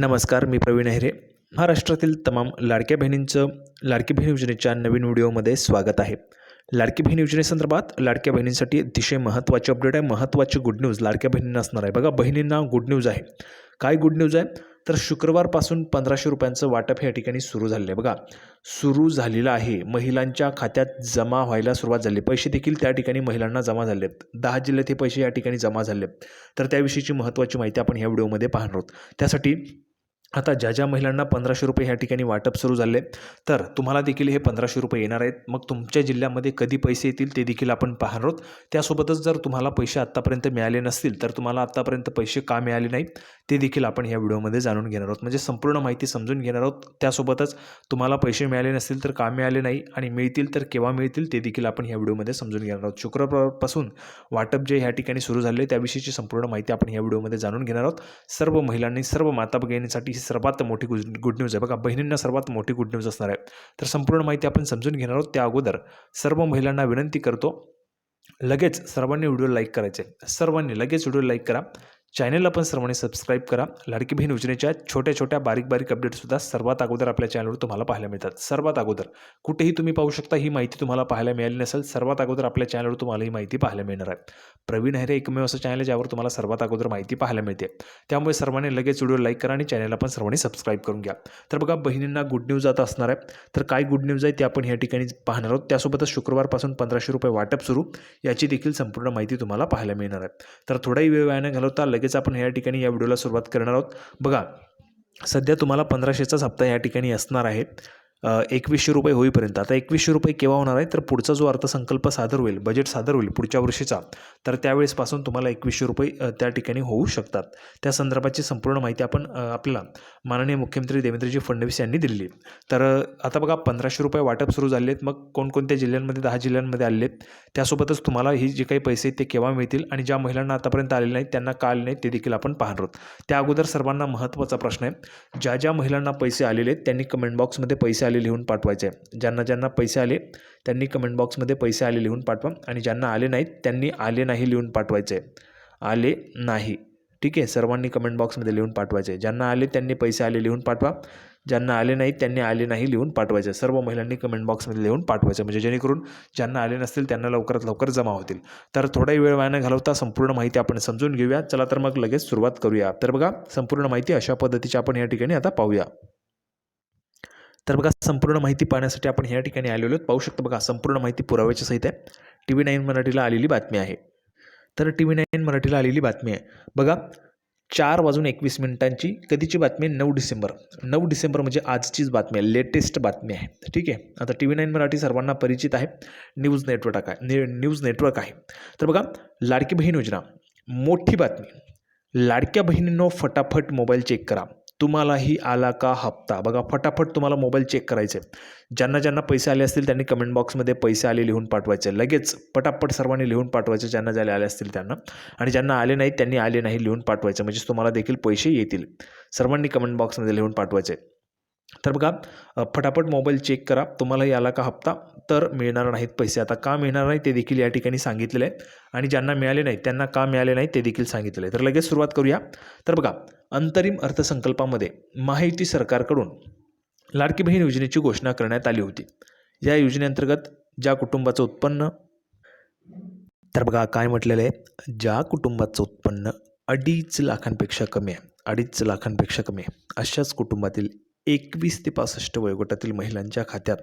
नमस्कार मी प्रवीण अहिरे महाराष्ट्रातील तमाम लाडक्या बहिणींचं लाडकी बहीण योजनेच्या नवीन व्हिडिओमध्ये स्वागत आहे. लाडकी बहीण योजनेसंदर्भात लाडक्या बहिणींसाठी अतिशय महत्त्वाची अपडेट आहे. महत्त्वाची गुड न्यूज लाडक्या बहिणींना असणार आहे. बघा बहिणींना गुड न्यूज आहे. काय गुड न्यूज आहे? तर शुक्रवारपासून पंधराशे रुपयांचं वाटप या ठिकाणी सुरू झालेलं आहे. बघा सुरू झालेलं आहे. महिलांच्या खात्यात जमा व्हायला सुरुवात झाली. पैसे देखील त्या ठिकाणी महिलांना जमा झाले आहेत. दहा जिल्ह्यात हे पैसे या ठिकाणी जमा झाले आहेत. तर त्याविषयीची महत्त्वाची माहिती आपण ह्या व्हिडिओमध्ये पाहणार आहोत. त्यासाठी आता ज्या ज्या महिलांना पंधराशे रुपये ह्या ठिकाणी वाटप सुरू झाले तर तुम्हाला देखील हे पंधराशे रुपये येणार आहेत. मग तुमच्या जिल्ह्यामध्ये कधी पैसे येतील ते देखील आपण पाहणार आहोत. त्यासोबतच जर तुम्हाला पैसे आत्तापर्यंत मिळाले नसतील तर तुम्हाला आत्तापर्यंत पैसे का मिळाले नाहीत ते देखील आपण ह्या व्हिडिओमध्ये जाणून घेणार आहोत. म्हणजे संपूर्ण माहिती समजून घेणार आहोत. त्यासोबतच तुम्हाला पैसे मिळाले नसतील तर का मिळाले नाही आणि मिळतील तर केव्हा मिळतील ते देखील आपण ह्या व्हिडिओमध्ये समजून घेणार आहोत. शुक्रवारपासून वाटप जे ह्या ठिकाणी सुरू झाले त्याविषयीची संपूर्ण माहिती आपण ह्या व्हिडिओमध्ये जाणून घेणार आहोत. सर्व महिलांनी सर्व माता भगिनींसाठी ही सर्वात मोठी गुड गुड न्यूज आहे. बघा बहिणींना सर्वात मोठी गुड न्यूज असणार आहे. तर संपूर्ण माहिती आपण समजून घेणार आहोत. त्या अगोदर सर्व महिलांना विनंती करतो लगेच सर्वांनी व्हिडिओ लाईक करायचे. सर्वांनी लगेच व्हिडिओ लाईक करा. चॅनलला पण सर्वांनी सबस्क्राईब करा. लाडकी बहीण योजनेच्या छोट्या छोट्या बारीक बारीक अपडेटसुद्धा सर्वात अगोदर आपल्या चॅनलवर तुम्हाला पाहायला मिळतात. सर्वात अगोदर कुठेही तुम्ही पाहू शकता ही माहिती तुम्हाला पाहायला मिळाली नसेल सर्वात अगोदर आपल्या चॅनलवर तुम्हाला ही माहिती पाहायला मिळणार आहे. प्रवीण हेरे एकमेव असं चॅनल आहे ज्यावर तुम्हाला सर्वात अगोदर माहिती पाहायला मिळते. त्यामुळे सर्वांनी लगेच व्हिडिओ लाईक करा आणि चॅनलला पण सर्वांनी सबस्क्राईब करून घ्या. तर बघा बहिणींना गुड न्यूज आता असणार आहे. तर काय गुड न्यूज आहे ते आपण या ठिकाणी पाहणार आहोत. त्यासोबतच शुक्रवारपासून पंधराशे रुपये वाटप सुरू याची देखील संपूर्ण माहिती तुम्हाला पाहायला मिळणार आहे. तर थोडाही वेळ वाया घालवता लगेच आपण या ठिकाणी या व्हिडिओला सुरुवात करणार आहोत. बघा सध्या तुम्हाला पंधराशेचाच हप्ता या ठिकाणी असणार आहे. एकवीसशे रुपये होईपर्यंत. आता एकवीसशे रुपये केव्हा होणार आहे? तर पुढचा जो अर्थसंकल्प सादर होईल बजेट सादर होईल पुढच्या वर्षीचा तर त्यावेळेसपासून तुम्हाला एकवीसशे रुपये त्या ठिकाणी होऊ शकतात. त्या संदर्भाची संपूर्ण माहिती आपण आपल्याला माननीय मुख्यमंत्री देवेंद्रजी फडणवीस यांनी दिलेली तर आता बघा पंधराशे रुपये वाटप सुरू झाले आहेत. मग कोणकोणत्या जिल्ह्यांमध्ये दहा जिल्ह्यांमध्ये आले आहेत? त्यासोबतच तुम्हाला ही जे काही पैसे ते केव्हा मिळतील? आणि ज्या महिलांना आतापर्यंत आलेले नाहीत त्यांना का आले नाहीत ते देखील आपण पाहणार आहोत. त्या अगोदर सर्वांना महत्त्वाचा प्रश्न आहे. ज्या ज्या महिलांना पैसे आलेले आहेत त्यांनी कमेंट बॉक्समध्ये पैसे आले लिहून पाठवायचे. आहे ज्यांना ज्यांना पैसे आले त्यांनी कमेंट बॉक्समध्ये पैसे आले लिहून पाठवा. आणि ज्यांना आले नाहीत त्यांनी आले नाही लिहून पाठवायचे. आहे आले नाही. ठीक आहे? सर्वांनी कमेंट बॉक्समध्ये लिहून पाठवायचे. ज्यांना आले त्यांनी पैसे आले लिहून पाठवा. ज्यांना आले नाहीत त्यांनी आले नाही लिहून पाठवायचे. सर्व महिलांनी कमेंट बॉक्समध्ये लिहून पाठवायचं. म्हणजे जेणेकरून ज्यांना आले नसतील त्यांना लवकरात लवकर जमा होतील. तर थोडाही वेळ वाया न घालवता संपूर्ण माहिती आपण समजून घेऊया. चला तर मग लगेच सुरुवात करूया. तर बघा संपूर्ण माहिती अशा पद्धतीची आपण या ठिकाणी आता पाहूया. तर बघा संपूर्ण माहिती पाहण्यासाठी आपण ह्या ठिकाणी आलेलो आहोत. पाहू शकतो बघा संपूर्ण माहिती पुराव्याच्या सहित आहे. टी व्ही नाईन मराठीला आलेली बातमी आहे. तर टी व्ही नाईन मराठीला आलेली बातमी आहे. बघा चार वाजून एकवीस मिनिटांची कधीची बातमी आहे? नऊ डिसेंबर. नऊ डिसेंबर म्हणजे आजचीच बातमी आहे. लेटेस्ट बातमी आहे. ठीक आहे? आता टी व्ही नाईन मराठी सर्वांना परिचित आहे. न्यूज नेटवर्क आहे. ने न्यूज नेटवर्क आहे. तर बघा लाडकी बहीण योजना. मोठी बातमी. लाडक्या बहिणींनो फटाफट मोबाईल चेक करा. तुम्हालाही आला का हप्ता? बघा फटाफट तुम्हाला मोबाईल चेक करायचे ज्यांना ज्यांना पैसे आले असतील त्यांनी कमेंट बॉक्समध्ये पैसे आले लिहून पाठवायचे. लगेच पटापट सर्वांनी लिहून पाठवायचे ज्यांना ज्याला आले असतील त्यांना. आणि ज्यांना आले नाहीत त्यांनी आले नाही लिहून पाठवायचे. म्हणजे तुम्हाला देखील पैसे येतील. सर्वांनी कमेंट बॉक्समध्ये लिहून पाठवायचे. तर बघा फटाफट मोबाईल चेक करा. तुम्हालाही आला का हप्ता तर मिळणार नाहीत पैसे. आता का मिळणार नाही ते देखील या ठिकाणी सांगितलेलं आहे आणि ज्यांना मिळाले नाही त्यांना का मिळाले नाही ते देखील सांगितलेलं आहे तर लगेच सुरुवात करूया. तर बघा अंतरिम अर्थसंकल्पामध्ये महायुती सरकारकडून लाडकी बहीण योजनेची घोषणा करण्यात आली होती. या योजनेअंतर्गत ज्या कुटुंबाचं उत्पन्न तर बघा काय म्हटलेलं आहे? ज्या कुटुंबाचं उत्पन्न अडीच लाखांपेक्षा कमी आहे अडीच लाखांपेक्षा कमी आहे अशाच कुटुंबातील एकवीस ते पासष्ट वयोगटातील महिलांच्या खात्यात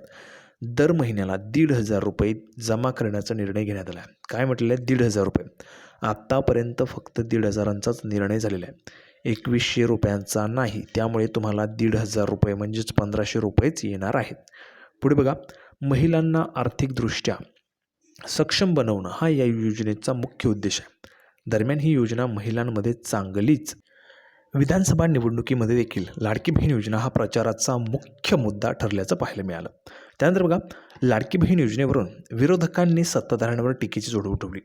दर महिन्याला दीड हजार रुपये जमा करण्याचा निर्णय घेण्यात आला आहे. काय म्हटलेलं आहे? दीड हजार रुपये. आत्तापर्यंत फक्त दीड हजारांचाच निर्णय झालेला आहे. एकवीसशे रुपयांचा नाही त्यामुळे तुम्हाला दीड हजार रुपये म्हणजेच पंधराशे रुपयेच येणार आहेत. पुढे बघा. महिलांना आर्थिकदृष्ट्या सक्षम बनवणं हा या योजनेचा मुख्य उद्देश आहे. दरम्यान ही योजना महिलांमध्ये चांगलीच विधानसभा निवडणुकीमध्ये देखील लाडकी बहीण योजना हा प्रचाराचा मुख्य मुद्दा ठरल्याचं पाहायला मिळालं. त्यानंतर बघा लाडकी बहीण योजनेवरून विरोधकांनी सत्ताधाऱ्यांवर टीकेची जोड उठवली.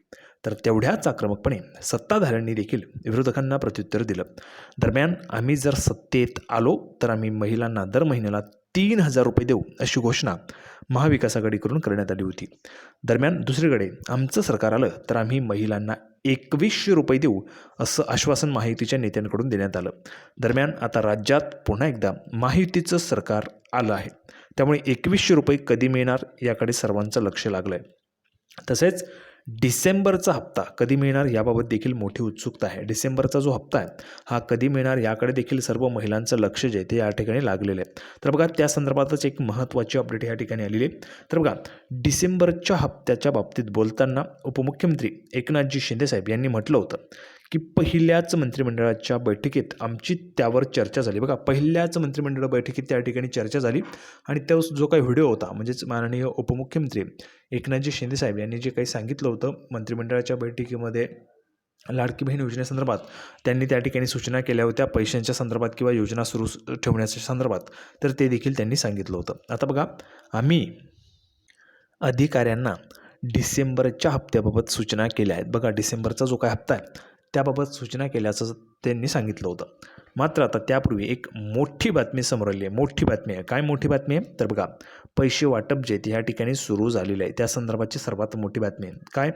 तर तेवढ्याच आक्रमकपणे सत्ताधाऱ्यांनी देखील विरोधकांना प्रत्युत्तर दिलं. दरम्यान आम्ही जर सत्तेत आलो तर आम्ही महिलांना दर महिन्याला तीन हजार रुपये देऊ अशी घोषणा महाविकास आघाडीकडून करण्यात आली होती. दरम्यान दुसरीकडे आमचं सरकार आलं तर आम्ही महिलांना एकवीसशे रुपये देऊ असं आश्वासन महायुतीच्या नेत्यांकडून देण्यात आलं. दरम्यान आता राज्यात पुन्हा एकदा महायुतीचं सरकार आलं आहे. त्यामुळे एकवीसशे रुपये कधी मिळणार याकडे सर्वांचं लक्ष लागलं आहे तसेच डिसेंबरचा हप्ता कधी मिळणार याबाबत देखील मोठी उत्सुकता आहे. डिसेंबरचा जो हप्ता आहे हा कधी मिळणार याकडे देखील सर्व महिलांचं लक्ष जे ते या ठिकाणी लागलेलं आहे. तर बघा त्या संदर्भातच एक महत्त्वाची अपडेट या ठिकाणी आलेली आहे. तर बघा डिसेंबरच्या हप्त्याच्या बाबतीत बोलताना उपमुख्यमंत्री एकनाथजी शिंदेसाहेब यांनी म्हटलं होतं की पहिल्याच मंत्रिमंडळाच्या बैठकीत आमची त्यावर चर्चा झाली. बघा पहिल्याच मंत्रिमंडळ बैठकीत त्या ठिकाणी चर्चा झाली आणि तो जो काही व्हिडिओ होता म्हणजेच माननीय उपमुख्यमंत्री एकनाथजी शिंदेसाहेब यांनी जे काही सांगितलं होतं मंत्रिमंडळाच्या बैठकीमध्ये लाडकी बहीण योजनेसंदर्भात त्यांनी त्या ठिकाणी सूचना केल्या होत्या पैशांच्या संदर्भात किंवा योजना सुरू ठेवण्याच्या संदर्भात. तर ते देखील त्यांनी सांगितलं होतं. आता बघा आम्ही अधिकाऱ्यांना डिसेंबरच्या हप्त्याबाबत सूचना केल्या आहेत. बघा डिसेंबरचा जो काय हप्ता आहे त्याबाबत सूचना केल्याचं त्यांनी सांगितलं होतं. मात्र आता त्यापूर्वी एक मोठी बातमी समोर आली आहे. मोठी बातमी आहे. काय मोठी बातमी आहे? तर बघा पैसे वाटप जे ह्या ठिकाणी सुरू झालेलं आहे. त्या संदर्भाची सर्वात मोठी बातमी आहे. काय?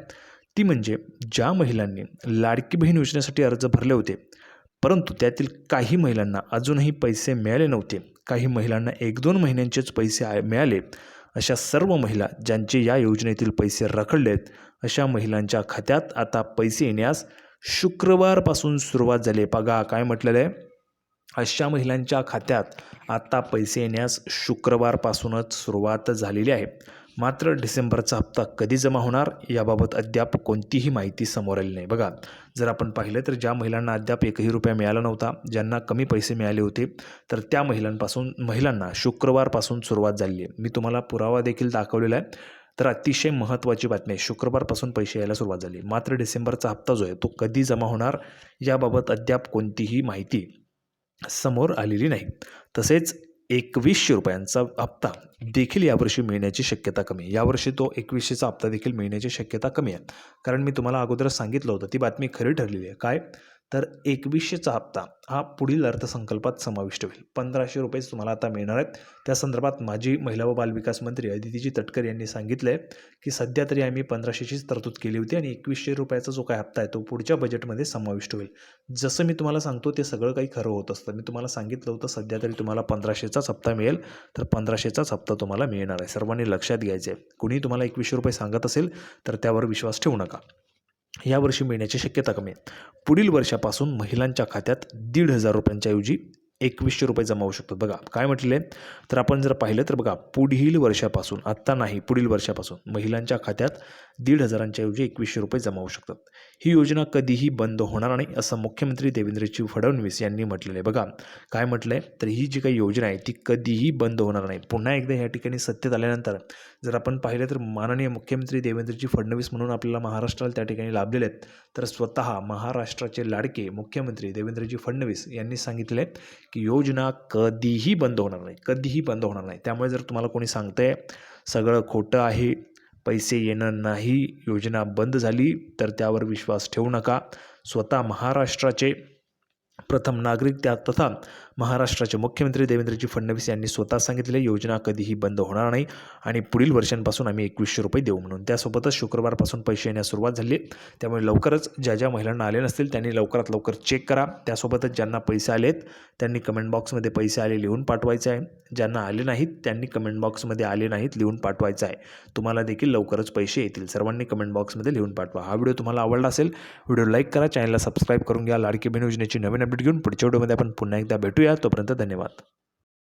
ती म्हणजे ज्या महिलांनी लाडकी बहीण योजनेसाठी अर्ज भरले होते परंतु त्यातील काही महिलांना अजूनही पैसे मिळाले नव्हते. काही महिलांना एक दोन महिन्यांचेच पैसे आ- मिळाले. अशा सर्व महिला ज्यांचे या योजनेतील पैसे रखडलेत अशा महिलांच्या खात्यात आता पैसे येण्यास शुक्रवारपासून सुरुवात झाली आहे. बघा काय म्हटलेलं आहे? अशा महिलांच्या खात्यात आत्ता पैसे येण्यास शुक्रवारपासूनच सुरुवात झालेली आहे. मात्र डिसेंबरचा हप्ता कधी जमा होणार याबाबत अद्याप कोणतीही माहिती समोर आली नाही. बघा जर आपण पाहिलं तर ज्या महिलांना अद्याप एकही रुपया मिळाला नव्हता ज्यांना कमी पैसे मिळाले होते तर त्या महिलांपासून महिलांना शुक्रवारपासून सुरुवात झाली आहे. मी तुम्हाला पुरावा देखील दाखवलेला आहे. तर अतिशय महत्त्वाची बातमी आहे. शुक्रवारपासून पैसे यायला सुरुवात झाली. मात्र डिसेंबरचा हप्ता जो आहे तो कधी जमा होणार याबाबत अद्याप कोणतीही माहिती समोर आलेली नाही. तसेच एकवीसशे रुपयांचा हप्ता देखील यावर्षी मिळण्याची शक्यता कमी आहे. यावर्षी तो एकवीसशेचा हप्ता देखील मिळण्याची शक्यता कमी आहे. कारण मी तुम्हाला अगोदरच सांगितलं होतं ती बातमी खरी ठरलेली आहे. काय? तर एकवीसशेचा हप्ता हा पुढील अर्थसंकल्पात समाविष्ट होईल. पंधराशे रुपयेच तुम्हाला आता मिळणार आहेत. त्या संदर्भात माजी महिला व बालविकास मंत्री अदितीजी तटकर यांनी सांगितलं आहे की सध्या तरी आम्ही पंधराशेचीच तरतूद केली होती आणि एकवीसशे रुपयाचा जो काय हप्ता आहे तो पुढच्या बजेटमध्ये समाविष्ट होईल. जसं मी तुम्हाला सांगतो ते सगळं काही खरं होत असतं. मी तुम्हाला सांगितलं होतं सध्या तरी तुम्हाला पंधराशेचाच हप्ता मिळेल. तर पंधराशेचाच हप्ता तुम्हाला मिळणार आहे. सर्वांनी लक्षात घ्यायचं आहे कुणी तुम्हाला एकवीसशे रुपये सांगत असेल तर त्यावर विश्वास ठेवू नका. यावर्षी मिळण्याची शक्यता कमी आहे. पुढील वर्षापासून महिलांच्या खात्यात दीड हजार रुपयांच्या ऐवजी एकवीसशे रुपये जमा होऊ शकतात. बघा काय म्हटले तर आपण जर पाहिलं तर बघा पुढील वर्षापासून आत्ता नाही पुढील वर्षापासून महिलांच्या खात्यात दीड हजारांच्याऐवजी एकवीसशे रुपये जमा होऊ शकतात. ही योजना कधीही बंद होणार नाही असं मुख्यमंत्री देवेंद्रजी फडणवीस यांनी म्हटलेलं आहे. बघा काय म्हटलं आहे तर ही जी काही योजना आहे ती कधीही बंद होणार नाही. पुन्हा एकदा या ठिकाणी सत्तेत आल्यानंतर जर आपण पाहिलं तर माननीय मुख्यमंत्री देवेंद्रजी फडणवीस म्हणून आपल्याला महाराष्ट्राला त्या ठिकाणी लाभलेले आहेत. तर स्वतः महाराष्ट्राचे लाडके मुख्यमंत्री देवेंद्रजी फडणवीस यांनी सांगितले आहेत की योजना कधीही बंद होणार नाही. कधीही बंद होणार नाही. त्यामुळे जर तुम्हाला कोणी सांगतंय सगळं खोटं आहे पैसे येणं नाही योजना बंद झाली तर त्यावर विश्वास ठेवू नका. स्वतः महाराष्ट्राचे प्रथम नागरिक त्या तथा महाराष्ट्राचे मुख्यमंत्री देवेंद्रजी फडणवीस यांनी स्वतः सांगितले योजना कधीही बंद होणार नाही आणि पुढील वर्षांपासून आम्ही एकवीसशे रुपये देऊ म्हणून. त्यासोबतच शुक्रवारपासून पैसे येण्यास सुरुवात झाली. त्यामुळे लवकरच ज्या ज्या महिलांना आले नसतील त्यांनी लवकरात लवकर चेक करा. त्यासोबतच ज्यांना पैसे आलेत त्यांनी कमेंट बॉक्समध्ये पैसे आले लिहून पाठवायचे आहे. ज्यांना आले नाहीत त्यांनी कमेंट बॉक्समध्ये आले नाहीत लिहून पाठवायचं आहे. तुम्हाला देखील लवकरच पैसे येतील. सर्वांनी कमेंट बॉक्समध्ये लिहून पाठवा. हा व्हिडिओ तुम्हाला आवडला असेल व्हिडिओ लाईक करा चॅनलला सबस्क्राईब करून घ्या. लाडकी बहीण योजनेची नवीन अपडेट घेऊन पुढच्या व्हिडिओमध्ये आपण पुन्हा एकदा भेटूया तोपर्यंत धन्यवाद.